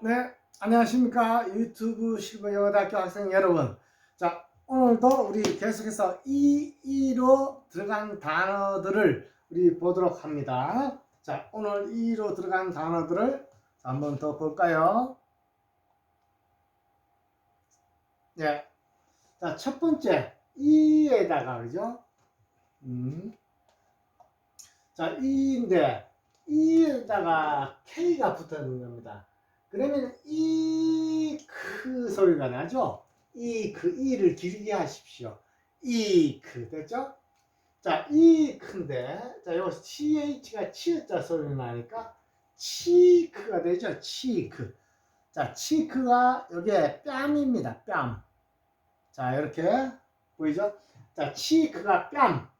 네, 안녕하십니까. 유튜브 실버 영어대학교 학생 여러분. 자, 오늘도 우리 계속해서 이, 이로 들어간 단어들을 우리 보도록 합니다. 자, 오늘 이로 들어간 단어들을 한번 더 볼까요? 네. 자, 첫 번째, 이에다가, 그죠? 음. 자, 이인데, 이에다가 K가 붙어 있는 겁니다. 그러면 이크 소리가 나죠? 이크 이를 길게 하십시오. 이크 됐죠? 자 이크인데 자 여기서 ch가 치읓자 소리 나니까 치크가 되죠? 치크. 자 치크가 여기에 뺨입니다. 뺨. 자 이렇게 보이죠? 자 치크가 뺨.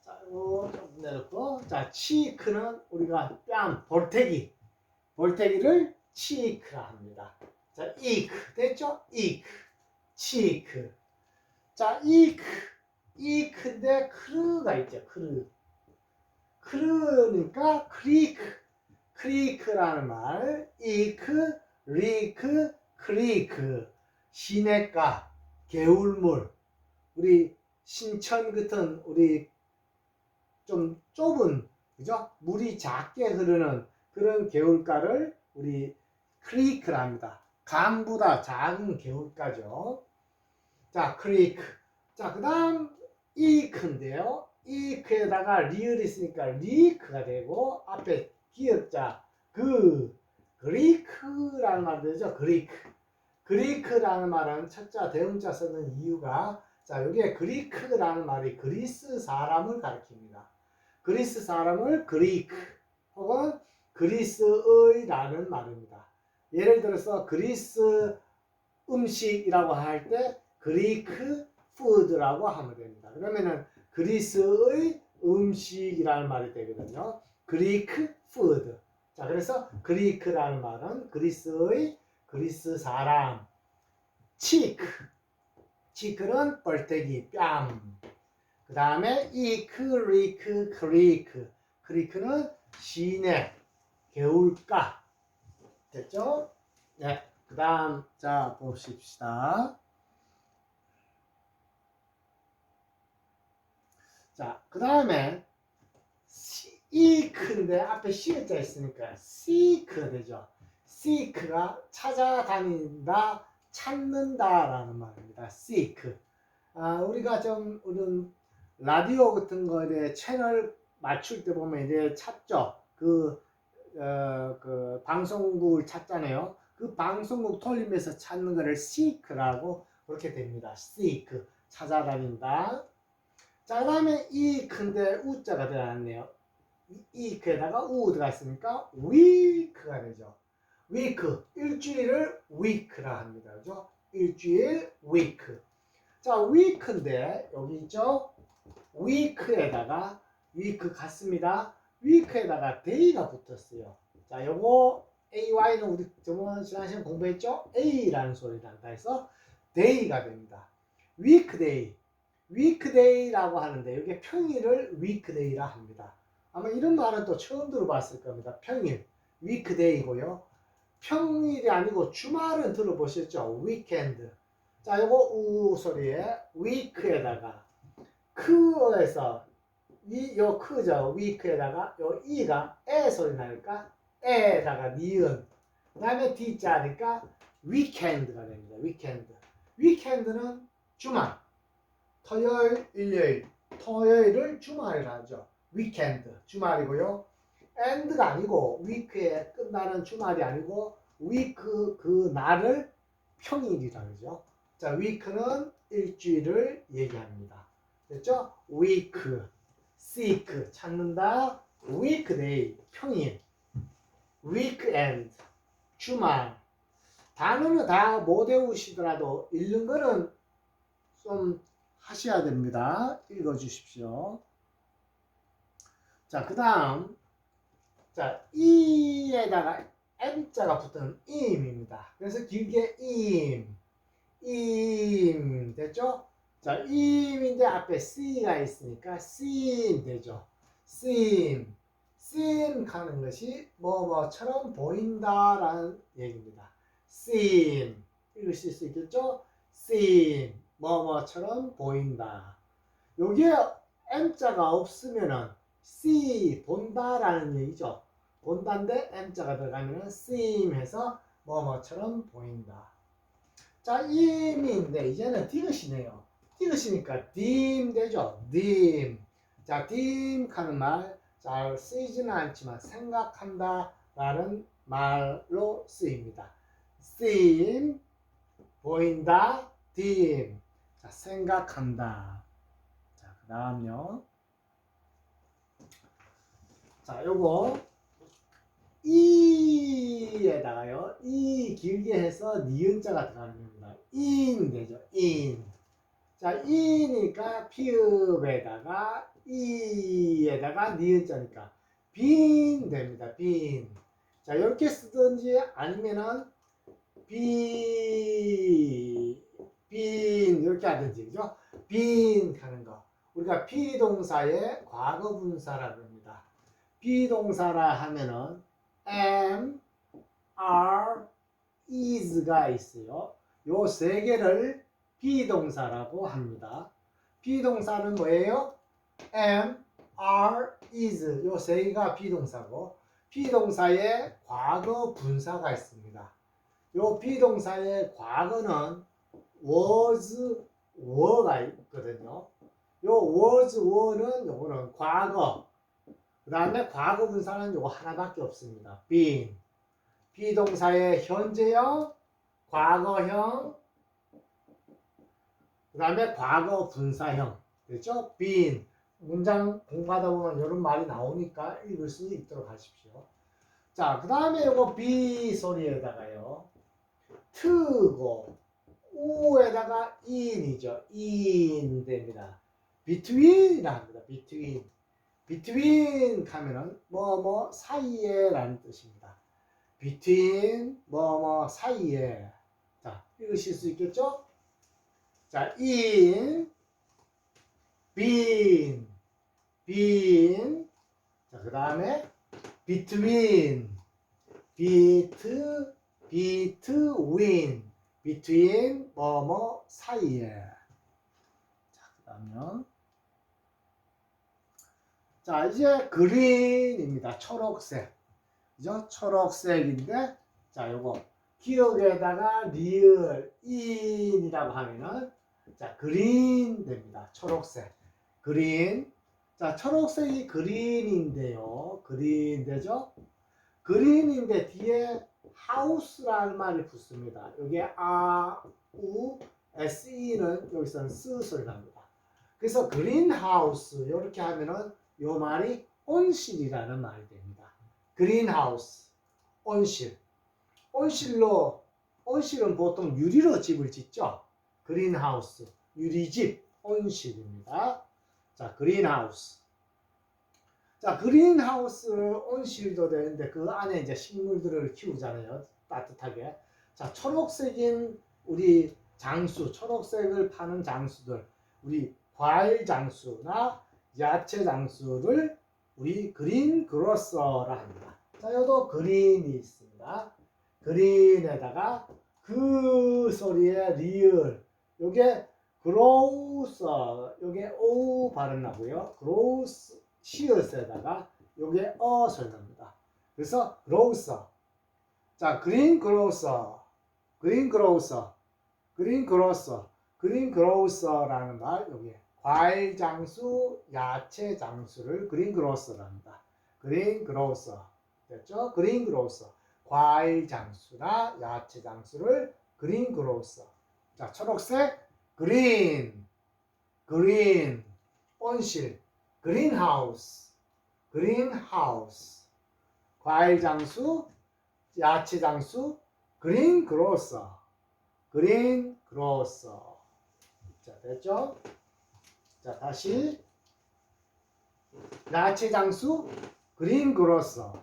자 이거 좀 내놓고 자 치크는 우리가 뺨 볼태기. 볼태기를 치크라 합니다. 자, 이크 됐죠? 이크, 치크. 자, 이크, 이크인데 크르가 있죠. 크르. 크르니까 크리크, 크리크라는 말. 이크, 리크, 크리크. 시냇가, 개울물. 우리 신천 같은 우리 좀 좁은 그죠? 물이 작게 흐르는 그런 개울가를 우리 크리크라 합니다. 강보다 작은 개울가죠. 자, 크리크. 자, 그 다음 이크인데요. 이크에다가 리을 있으니까 리크가 되고 앞에 기역자 그 그리크라는 말 되죠. 그리크. 그리크라는 말은 첫자 대음자 쓰는 이유가 자, 여기에 그리크라는 말이 그리스 사람을 가리킵니다. 그리스 사람을 그리크 혹은 그리스의라는 말입니다. 예를 들어서 그리스 음식이라고 할 때 그리크 푸드라고 하면 됩니다. 그러면은 그리스의 음식이라는 말이 되거든요. 그리크 푸드. 자, 그래서 그리크라는 말은 그리스의 그리스 사람. 치크. 치크는 벌떼기, 뺨. 그 다음에 이크, 리크, 크리크. 크리크는 시내, 개울가. 됐죠? 네. 그 다음, 자, 보십시다. 자, 그 다음에, 이크인데 앞에 시가 있으니까 seek 되죠. seek가 찾아다닌다, 찾는다라는 말입니다. seek. 아, 우리가 좀, 우리는 라디오 같은 거에 채널 맞출 때 보면 이제 찾죠. 그, 어, 그 방송국을 찾잖아요. 그 방송국 돌리면서 찾는 거를 seek라고 그렇게 됩니다. seek 찾아다닌다. 자, 그다음에 이 근데 우자가 들어갔네요. 이 그에다가 우 들어갔으니까 week가 되죠. week 일주일을 week라 합니다. 그죠? 일주일 week. 자, week인데 여기 있죠? week에다가 week 같습니다. Week에다가 day가 붙었어요. 자, 요거 ay는 우리 저번 지난 시간 공부했죠? a라는 소리 난다 해서 day가 됩니다. weekday, weekday라고 하는데 이게 평일을 weekday라 합니다. 아마 이런 말은 또 처음 들어봤을 겁니다. 평일, weekday고요. 평일이 아니고 주말은 들어보셨죠? weekend. 자, 요거 우 소리에 week에다가 크에서 이 요 크죠 위크에다가 요 이가 에 소리 나니까 에다가 니은 그 다음에 d자니까 weekend가 됩니다. weekend. weekend는 주말. 토요일, 일요일. 토요일을 주말이라 하죠. weekend 주말이고요. end가 아니고 week에 끝나는 주말이 아니고 week 그 날을 평일이라 그러죠. 자, week는 일주일을 얘기합니다. 됐죠? week, seek 찾는다, weekday 평일, weekend 주말. 단어는 다 못 외우시더라도 읽는 거는 좀 하셔야 됩니다. 읽어 주십시오. 자, 그 다음. 자, 이에다가 M자가 붙은 임입니다. 그래서 길게 임, 임, 됐죠? 자, 임인데 앞에 C가 있으니까 씬 되죠. 씬, seem 하는 것이 뭐뭐처럼 보인다라는 얘기입니다. seem 읽으실 수 있겠죠? seem 뭐뭐처럼 보인다. 여기에 m자가 없으면은 see 본다라는 얘기죠. 본다인데 m자가 들어가면은 seem 해서 뭐뭐처럼 보인다. 자, im인데 이제는 디귿이네요. 디귿이니까 dim 되죠. dim. 자, dim 하는 말 잘 쓰이지는 않지만 생각한다 라는 말로 쓰입니다. seem 보인다 dim 자, 생각한다. 자, 그 다음요. 자, 요거 이에다가요. 이 길게 해서 니은자가 들어가는 겁니다. 인 되죠. 인. 자, 이니까 피읍에다가 이에다가 니은자니까 빈 됩니다. 빈. 자, 이렇게 쓰든지 아니면은 비, 빈 이렇게 하든지 그죠? 빈 하는 거. 우리가 비동사의 과거 분사라고 합니다. 비동사라 하면은 am, are, is가 있어요. 요 세 개를 비동사라고 합니다. 비동사는 뭐예요? am, are, is 요 세 개가 비동사고 비동사의 과거 분사가 있습니다. 요 비동사의 과거는 was, were가 있거든요. 요 was, were는 요거는 과거. 그 다음에 과거 분사는 요거 하나밖에 없습니다. been. 비동사의 현재형, 과거형, 그 다음에 과거 분사형. 됐죠? been. 문장 공부하다 보면 이런 말이 나오니까 읽을 수 있도록 하십시오. 자, 그 다음에 요거 be 소리에다가요. 트고 우에다가 in이죠. in 됩니다. between이라 합니다. between. between 하면은 뭐 뭐 사이에 라는 뜻입니다. between 뭐 뭐 사이에. 자, 읽으실 수 있겠죠? 자, in been been 자, 그 다음에 between bet between between 뭐뭐 사이에. 자, 그 다음요. 자, 이제 그린입니다. 초록색. 그죠? 초록색인데, 자, 요거, 기억에다가 리을, 인이라고 하면은, 자, 그린 됩니다. 초록색. 그린. 자, 초록색이 그린인데요. 그린 되죠? 그린인데 뒤에 하우스라는 말이 붙습니다. 여기 아, 우, SE는 여기서는 쓰 소리 납니다. 그래서 그린하우스 이렇게 하면은 요 말이 온실이라는 말이 됩니다. 그린하우스, 온실. 온실로, 온실은 보통 유리로 집을 짓죠. 그린하우스, 유리집, 온실입니다. 자, 그린하우스. 자, 그린하우스를 온실도 되는데 그 안에 이제 식물들을 키우잖아요. 따뜻하게. 자, 초록색인 우리 장수, 초록색을 파는 장수들, 우리 과일 장수나 야채 장수를 우리 그린 그로서라 합니다. 자, 여도 그린이 있습니다. 그린에다가 그 소리의 리을, 요게 그로우서, 요게 오 발음 나고요. 그로우스 시옷에다가 요게 어 소리 납니다. 그래서 그로우서. 자, 그린 그로우서, 그린 그로우서, 그린 그로우서, 그린 그로우서라는 말 요게 과일 장수, 야채 장수를 그린 그로서랍니다. 그린 그로서. 됐죠? 그린 그로서. 과일 장수나 야채 장수를 그린 그로서. 자, 초록색 그린. 그린. 온실. 그린하우스. 그린하우스. 과일 장수, 야채 장수, 그린 그로서. 그린 그로서. 자, 됐죠? 자, 다시. 야채 장수, 그린 그로서.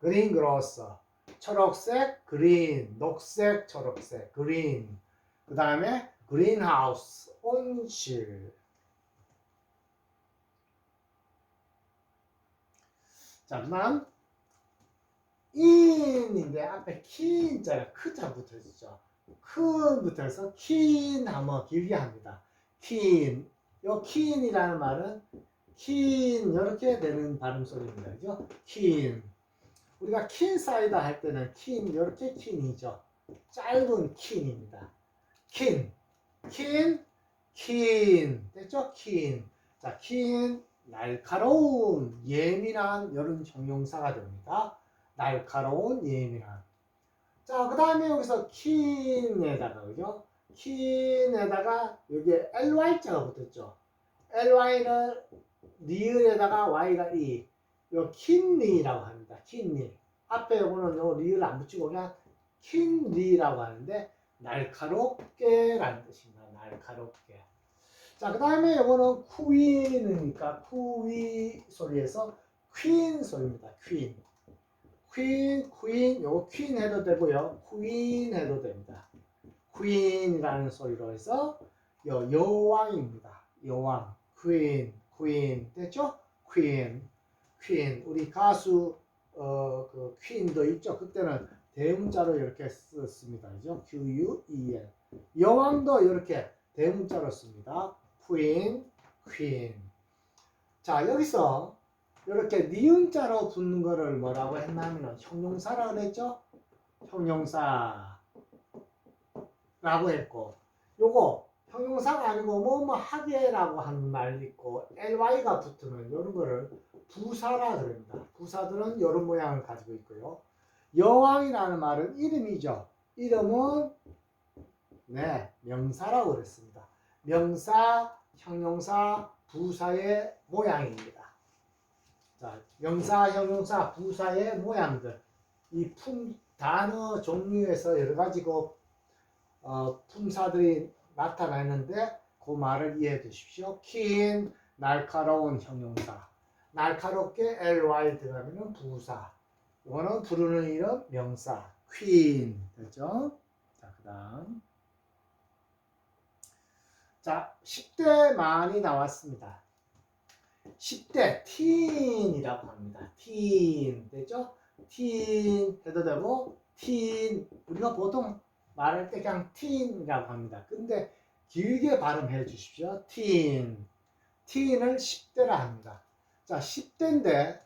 그린 그로서. 초록색, 그린, 녹색, 초록색, 그린. 그 다음에 그린하우스, 온실. 자, 그다음 인인데 앞에 킨자가 크자 붙어있죠. 큰 붙어서 킨 하면 길게 합니다. 킨. 요 킨이라는 말은 킨 이렇게 되는 발음 소리입니다. 그죠? 킨. 우리가 킨 사이다 할 때는 킨 이렇게 킨이죠. 짧은 킨입니다. 킨. 킨. 킨. 됐죠? 킨. 자, 킨. 날카로운, 예민한 이런 형용사가 됩니다. 날카로운, 예민한. 자, 그 다음에 여기서 킨에다가, 그죠? 킨에다가 여기에 ly자가 붙었죠. ly는 리을에다가 y가 이. 요 킨리라고 합니다. 킨리. 앞에 요거는 요 리을 안 붙이고 그냥 킨리라고 하는데 날카롭게라는 뜻입니다. 날카롭게. 자, 그 다음에 요거는 쿠인이니까 쿠위 소리에서 퀸 소리입니다. 퀸. 퀸, 퀸, 요거 퀸 해도 되고요. 퀸 해도 됩니다. 퀸이라는 소리로 해서 여, 여왕입니다. 여왕. 퀸, 퀸. 됐죠? 퀸. 퀸. 우리 가수 어, 그 퀸도 있죠. 그때는 대문자로 이렇게 썼습니다. 그죠? Q-U-E-N. 여왕도 이렇게 대문자로 씁니다. queen, queen. 자, 여기서 이렇게 니은자로 붙는 거를 뭐라고 했냐면 형용사라고 그랬죠? 형용사라고 했고 요거 형용사가 아니고 뭐뭐 하게라고 하는 말 있고 ly가 붙으면 이런 거를 부사라 그럽니다. 부사들은 이런 모양을 가지고 있고요. 여왕이라는 말은 이름이죠. 이름은 네 명사라고 그랬습니다. 명사, 형용사, 부사의 모양입니다. 자, 명사, 형용사, 부사의 모양들. 이 품, 단어 종류에서 여러 가지고 어, 품사들이 나타나는데 그 말을 이해해 주십시오. 킨, 날카로운 형용사. 날카롭게 ly 들어가면 부사. 이거는 부르는 이름 명사. 퀸. 됐죠? 자, 그 다음. 자, 10대 많이 나왔습니다. 10대 teen이라고 합니다. teen 되죠? teen 해도 되고 teen 우리가 보통 말할 때 그냥 teen이라고 합니다. 근데 길게 발음해 주십시오. teen teen을 10대라 합니다. 자, 10대인데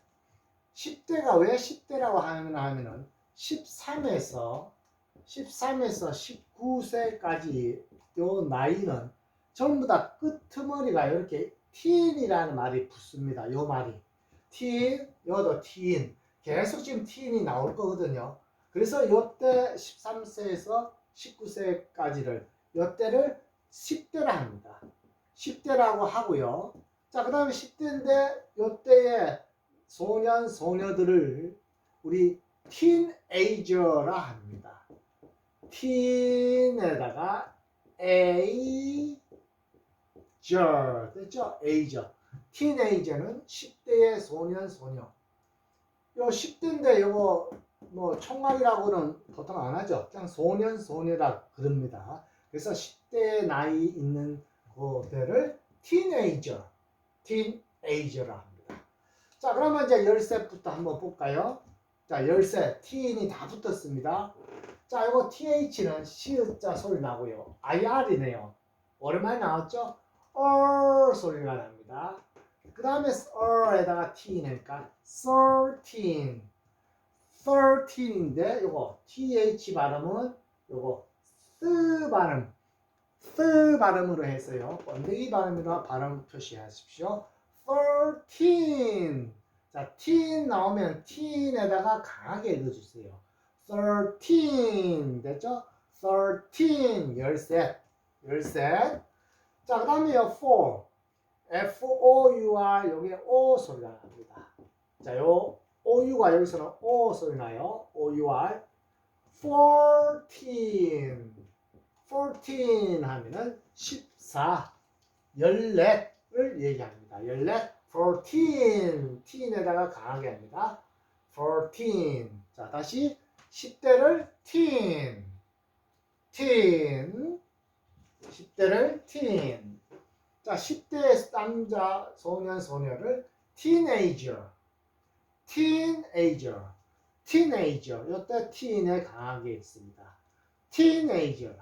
10대가 왜 10대라고 하면 하면은 13에서 13에서 19세까지 요 나이는 전부 다 끄트머리가 이렇게 teen이라는 말이 붙습니다. 요 말이. teen, 여도 teen. 계속 지금 teen이 나올 거거든요. 그래서 요때 13세에서 19세까지를 요때를 10대라 합니다. 10대라고 하고요. 자, 그 다음에 10대인데 요때에 소년, 소녀들을 우리 teenager라 합니다. teen에다가 a 저 됐죠? 에이저. 티네이저는 10대의 소년 소녀. 요 10대인데 요거 뭐 총각이라고는 보통 안 하죠. 그냥 소년 소녀라 그럽니다. 그래서 10대 나이 있는 그들을 티네이저, 합니다. 자, 그러면 이제 열쇠부터 한번 볼까요? 자, 열쇠, teen이 다 붙었습니다. 자, 이거 th는 시읒자 소리 나고요. ir이네요. 오랜만에 나왔죠? or 소리가 납니다. 그 다음에 or에다가 t니까 13 13인데 요거 th 발음은 요거 쓰 발음 쓰 발음으로 해서요. 번데기 발음으로 발음 표시하십시오. 13 자, teen 나오면 teen에다가 강하게 읽어주세요. 13 됐죠? 13 열셋 열셋 자, 그 다음에요, for. F-O-U-R, 여기에 O 소리가 납니다. 자, 요, O-U가 여기서는 O 소리 나요. O-U-R. 14. 14 하면은 14. 14 을 얘기합니다. 14. 14. teen에다가 강하게 합니다. 14. 자, 다시 10대를 teen. teen. 10대를 teen. 자, 10대 남자, 소년, 소녀를 teenager. teenager, teenager. 이때 teen에 강하게 있습니다. teenager.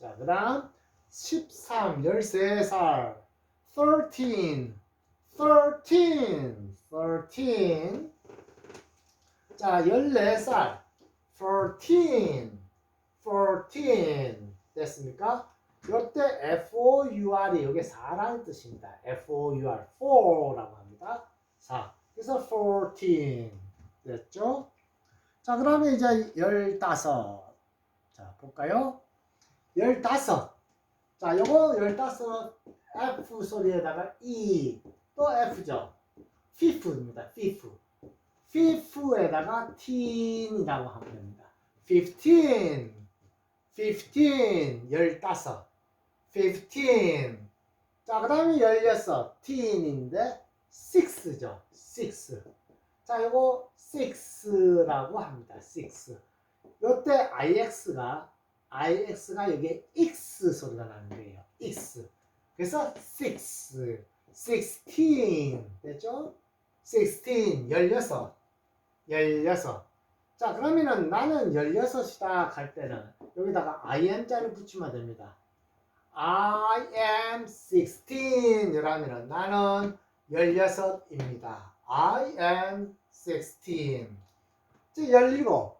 자, 그 다음 13, 13살. 13, 13, 13. 자, 14살. 14, 14. 됐습니까? 이때 F-O-U-R이 이게 4라는 뜻입니다. F-O-U-R, 4라고 합니다. 4. 그래서 14. 됐죠? 자, 그러면 이제 15. 자, 볼까요? 15. 자, 요거 15 F 소리에다가 E 또 F죠. fifth입니다. fifth. fifth에다가 teen이라고 하면 됩니다. 15 15 15 15 자, 그 다음에 16 teen인데 6죠. 6 자, 요거 6라고 합니다. 6 요때 IX가 IX가 여기에 X 소리가 나는 거예요. X. 그래서 6, 16 됐죠? 16, 16, 16. 자, 그러면은 나는 16이다 갈 때는 여기다가 IM자를 붙이면 됩니다. I am 16 이라면은 나는 16입니다. I am 16. 이제 17.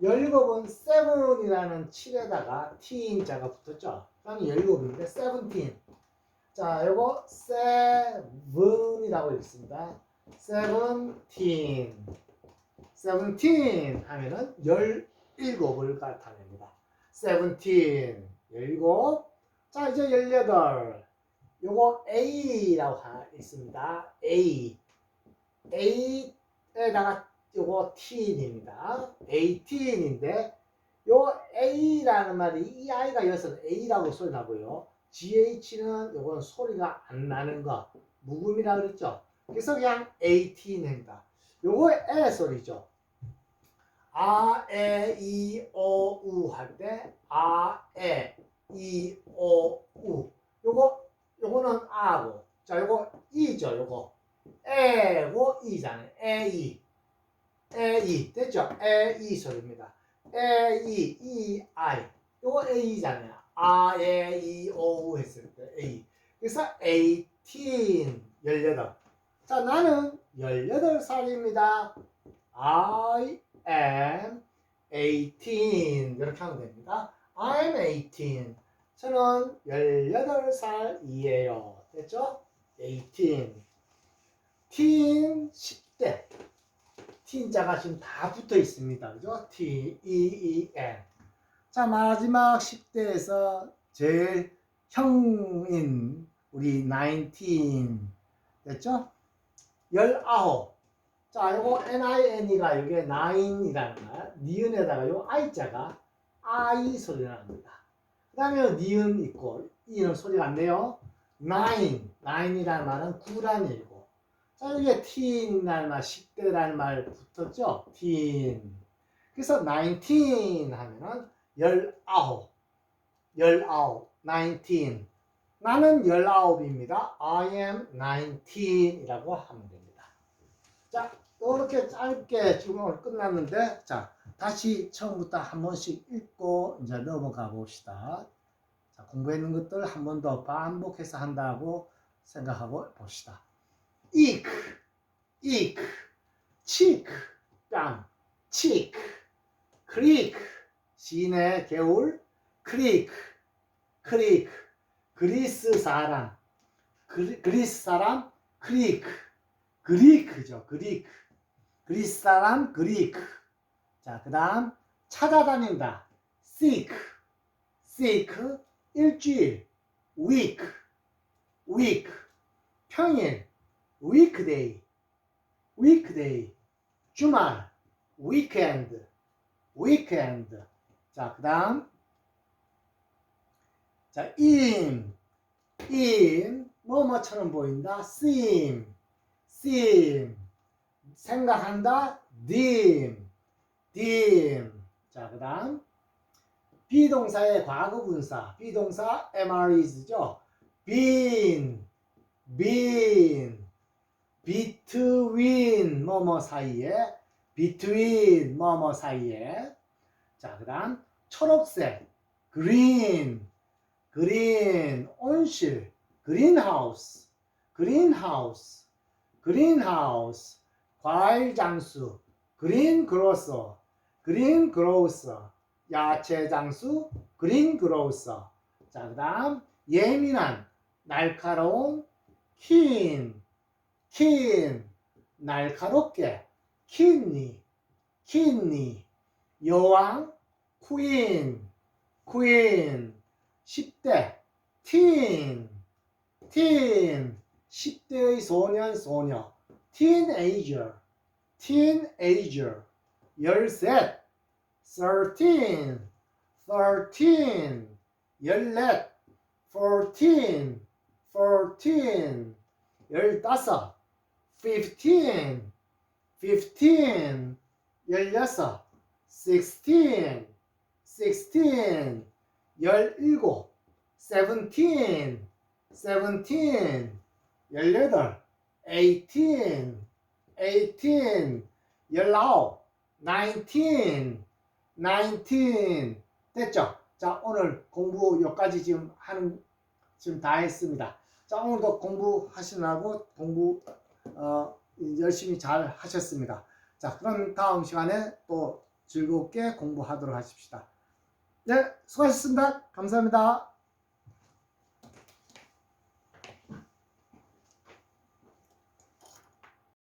17은 7이라는 7에다가 teen자가 붙었죠. 그럼 17인데 17. 자, 요거 7이라고 읽습니다. 17. 17 하면은 17을 나타냅니다. 17. 17. 자, 이제 18. 요거 A라고 하- 있습니다. A. A에다가 요거 teen입니다. 18인데 요 A라는 말이 이 아이가 여기서 A라고 소리 나고요. GH는 요건 소리가 안 나는 거 묵음이라 그랬죠. 그래서 그냥 18입니다. 요거 에 소리죠. 아, 에, 이, 오, 우 할 때 아, 에, 이, 오, 우 요거 요거는 아고 자 요거 이죠 요거 에고 이잖아요 에, 이 에, 이 됐죠? 에, 이 소리입니다. 에, 이, 이, 아이 요거 에, 이잖아요 아, 에, 이, 오, 우 했을 때 A 그래서 18 18 자, 나는 18살입니다. I am 18. 이렇게 하면 됩니다. I'm 18. 저는 18살이에요. 됐죠? 18. teen 10대. teen자가 지금 다 붙어 있습니다. 그죠? T, E, E, N. 자, 마지막 10대에서 제일 형인 우리 19. 됐죠? 19. 자, 요거 NIN이가 이게 9이라는 말. 니은에다가 요 I자가 I 소리가 납니다. 그 다음에 니은 있고, 이는 소리가 안 내요. 9. 9이라는 말은 9라는 얘기고. 자, 여기에 teen이라는 말, 10대라는 말 붙었죠? teen. 그래서 19 하면은 19. 19. 19. 나는 19입니다. I am 19이라고 하면 됩니다. 자, 이렇게 짧게 오늘 끝났는데, 자, 다시 처음부터 한 번씩 읽고 이제 넘어가 봅시다. 자, 공부했는 것들 한 번 더 반복해서 한다고 생각하고 봅시다. 이크, 이크, 치크, 뺨, 치크, 시내 개울, 크리크, 크리크, 그리스 사람, 그리, 그리스 사람, 크리크, 그리크죠, 그리크. 그리스 사람, 그리크. 자, 그 다음, 찾아다닌다. seek, seek, 일주일, week, week, 평일, weekday, weekday, 주말, weekend, weekend. 자, 그 다음, 자, in, in, 뭐뭐처럼 보인다. seem, seem, 생각한다. dim, dim. 자, 그 다음, 비동사의 과거 분사, 비동사 MREs죠. been, been, between 뭐뭐 사이에? between 뭐뭐 사이에. 자 그 다음 초록색 green green 온실 greenhouse greenhouse greenhouse 과일 장수 green grocer green grocer 야채 장수 green grocer 자 그 다음 예민한 날카로운 keen keen 날카롭게 kidney kidney 여왕 queen, queen, 10대, teen, teen, 10대의 소년, 소녀, teenager, teenager, 13, 13, 13, 14, 14, 14, 15, 15, 15, 16, 16, sixteen 열일곱 seventeen seventeen 열여덟 eighteen eighteen 열아홉 nineteen nineteen 됐죠? 자 오늘 공부 여기까지 지금 하는 지금 다 했습니다. 자 오늘도 공부하시느라고 공부 어, 열심히 잘 하셨습니다. 자 그럼 다음 시간에 또 즐겁게 공부하도록 하십시다. 네 수고하셨습니다. 감사합니다.